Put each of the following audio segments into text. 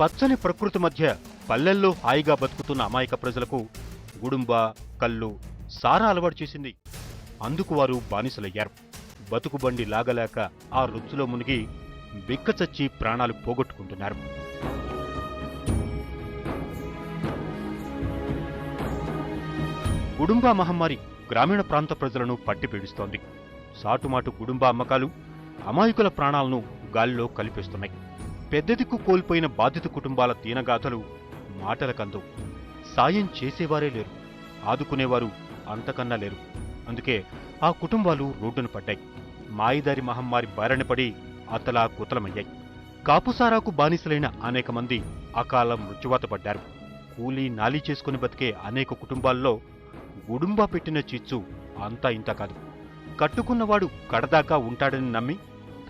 పచ్చని ప్రకృతి మధ్య పల్లెల్లో హాయిగా బతుకుతున్న అమాయక ప్రజలకు గుడుంబ కళ్ళు సారా అలవాటు చేసింది. అందుకు వారు బానిసలయ్యారు. బతుకుబండి లాగలేక ఆ రుచులో మునిగి బిక్కచచ్చి ప్రాణాలు పోగొట్టుకుంటున్నారు. గుడుంబా మహమ్మారి గ్రామీణ ప్రాంత ప్రజలను పట్టిపీడిస్తోంది సాటుమాటు గుడుంబ అమ్మకాలు అమాయకుల ప్రాణాలను గాలిలో కలిపేస్తున్నాయి. పెద్దదిక్కు కోల్పోయిన బాధిత కుటుంబాల దీనగాథలు మాటలకందవు సాయం చేసేవారే లేరు. ఆదుకునేవారు అంతకన్నా లేరు. అందుకే ఆ కుటుంబాలు రోడ్డున పడ్డాయి. మాయిదారి మహమ్మారి బారిన పడి అతలా కుతలమయ్యాయి కాపుసారాకు బానిసలైన అనేక మంది అకాల మృత్యువాత పడ్డారు. కూలీ నాలీ చేసుకుని బతికే అనేక కుటుంబాల్లో గుడుంబా పెట్టిన చిచ్చు అంతా ఇంత కాదు. కట్టుకున్నవాడు కడదాకా ఉంటాడని నమ్మి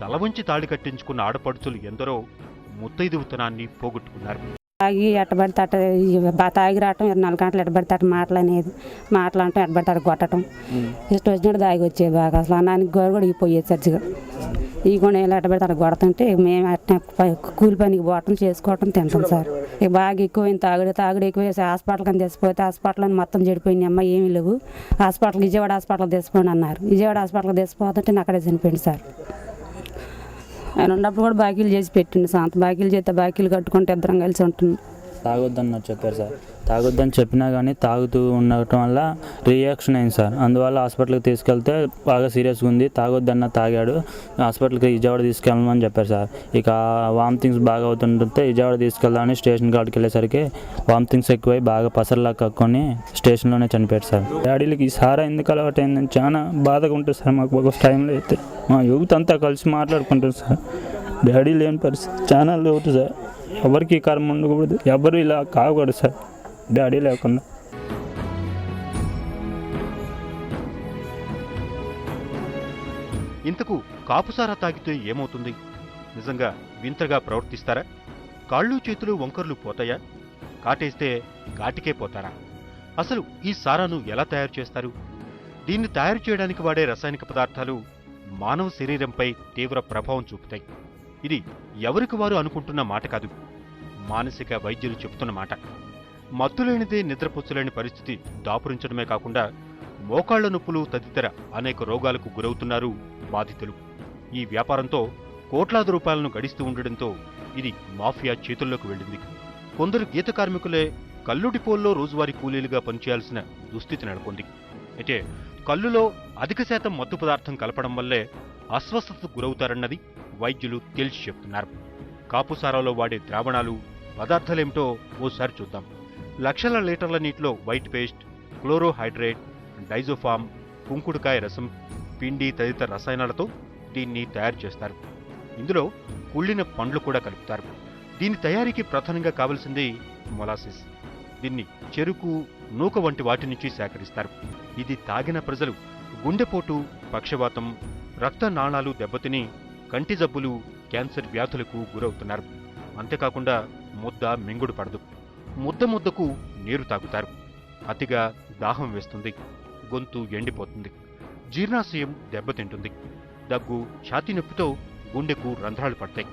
తల వంచి తాళి కట్టించుకున్న ఆడపడుచులు ఎందరో ముత్తైదువుతనాన్ని పోగొట్టుకున్నారు. తాగి ఎట్టబడితే అట్ట ఈ బా- తాగి రావటం ఇరవై నాలుగు గంటలు ఎట్టబడితే అట్ట మాటలు అనేది మాటలు అంటే ఎట్టబడితే అట్ట కొట్టడం ఇష్టం వచ్చినట్టు దాగి వచ్చేది బాగా. అసలు అన్నానికి గోరు కూడా ఇగిపోయేది సజ్జగా ఈ కూడా ఇలా ఎట్టబడితే అట్ట కొడుతుంటే మేము అట్నే ప- కూలి పనికి పోవటం చేసుకోవటం తింటాం సార్. ఇక బాగా ఎక్కువైంది తాగుడు తాగుడు ఎక్కువ హాస్పిటల్ కానీ తెచ్చిపోతే హాస్పిటల్ అని మొత్తం చెడిపోయింది అమ్మ ఏమీ లేవు. హాస్పిటల్ విజయవాడ హాస్పిటల్ తెచ్చిపోండి అన్నారు. విజయవాడ హాస్పిటల్ తెచ్చిపోతుంటే నేను అక్కడే చనిపోయింది సార్. ఆయన ఉన్నప్పుడు కూడా బాకీలు చేసి పెట్టిండు సొంత. బాకీలు చేస్తే బాకీలు కట్టుకుంటే ఇద్దరం కలిసి ఉంటున్నాం. తాగొద్దని చెప్పారు సార్. తాగొద్దని చెప్పినా కానీ తాగుతూ ఉండటం వల్ల రియాక్షన్ అయింది సార్. అందువల్ల హాస్పిటల్కి తీసుకెళ్తే బాగా సీరియస్గా ఉంది. తాగొద్దన్న తాగాడు. హాస్పిటల్కి విజయవాడ తీసుకెళ్ళమని చెప్పారు సార్. ఇక వామిటింగ్స్ బాగా అవుతుంటే విజయవాడ తీసుకెళ్దామని స్టేషన్ కాడికి వెళ్ళేసరికి వామిటింగ్స్ ఎక్కువై బాగా పసర్లా కక్కొని స్టేషన్లోనే చనిపోయారు సార్. డాడీలకి ఈ సారా ఎందుకు అలవాటు అయిందని చాలా బాధగా ఉంటుంది సార్ మాకు ఒక టైంలో అయితే. మా యూత్ అంతా కలిసి మాట్లాడుకుంటారు సార్. డాడీ లేని పరిస్థితి చాలా లోటు సార్. ఎవరికి కర్మ ఉండకూడదు ఎవరు ఇలా కాకూడదు సార్. డాడీ లేకుండా. ఇంతకు కాపుసారా తాగితే ఏమవుతుంది? నిజంగా వింతగా ప్రవర్తిస్తారా? కాళ్ళు చేతులు వంకర్లు పోతాయా? కాటేస్తే కాటికే పోతారా? అసలు ఈ సారాను ఎలా తయారు చేస్తారు? దీన్ని తయారు చేయడానికి వాడే రసాయనిక పదార్థాలు మానవ శరీరంపై తీవ్ర ప్రభావం చూపుతాయి. ఇది ఎవరికి వారు అనుకుంటున్న మాట కాదు. మానసిక వైద్యులు చెబుతున్న మాట. మత్తులేనిదే నిద్రపుచ్చలేని పరిస్థితి దాపురించడమే కాకుండా మోకాళ్ళ నొప్పులు తదితర అనేక రోగాలకు గురవుతున్నారు బాధితులు. ఈ వ్యాపారంతో కోట్లాది రూపాయలను గడిస్తూ ఉండడంతో ఇది మాఫియా చేతుల్లోకి వెళ్ళింది. కొందరు గీత కార్మికులే కల్లు డిపోల్లో రోజువారీ కూలీలుగా పనిచేయాల్సిన దుస్థితి నెలకొంది. అయితే కల్లులో అధిక శాతం మత్తు పదార్థం కలపడం వల్లే అస్వస్థతకు గురవుతారన్నది వైద్యులు తేల్చి చెప్తున్నారు. కాపుసారాలో వాడే ద్రావణాలు పదార్థాలేమిటో ఓసారి చూద్దాం. లక్షల లీటర్ల నీటిలో వైట్ పేస్ట్ క్లోరోహైడ్రేట్ డైజోఫామ్ కుంకుడుకాయ రసం పిండి తదితర రసాయనాలతో దీన్ని తయారు చేస్తారు. ఇందులో కుళ్ళిన పండ్లు కూడా కలుపుతారు. దీని తయారీకి ప్రధానంగా కావలసింది మొలాసిస్. దీన్ని చెరుకు నూక వంటి వాటి నుంచి సేకరిస్తారు. ఇది తాగిన ప్రజలు గుండెపోటు పక్షవాతం రక్త నాళాలు దెబ్బతిని కంటి జబ్బులు క్యాన్సర్ వ్యాధులకు గురవుతున్నారు. అంతేకాకుండా ముద్ద మింగుడు పడదు. ముద్ద ముద్దకు నీరు తాగుతారు. అతిగా దాహం వేస్తుంది. గొంతు ఎండిపోతుంది. జీర్ణాశయం దెబ్బతింటుంది. దగ్గు ఛాతీ నొప్పితో గుండెకు రంధ్రాలు పడతాయి.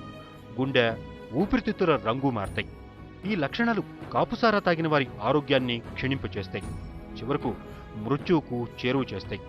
గుండె ఊపిరితిత్తుల రంగు మారతాయి. ఈ లక్షణాలు కాపుసారా తాగిన వారి ఆరోగ్యాన్ని క్షీణింపచేస్తాయి. చివరకు మృత్యువుకు చేరువ చేస్తాయి.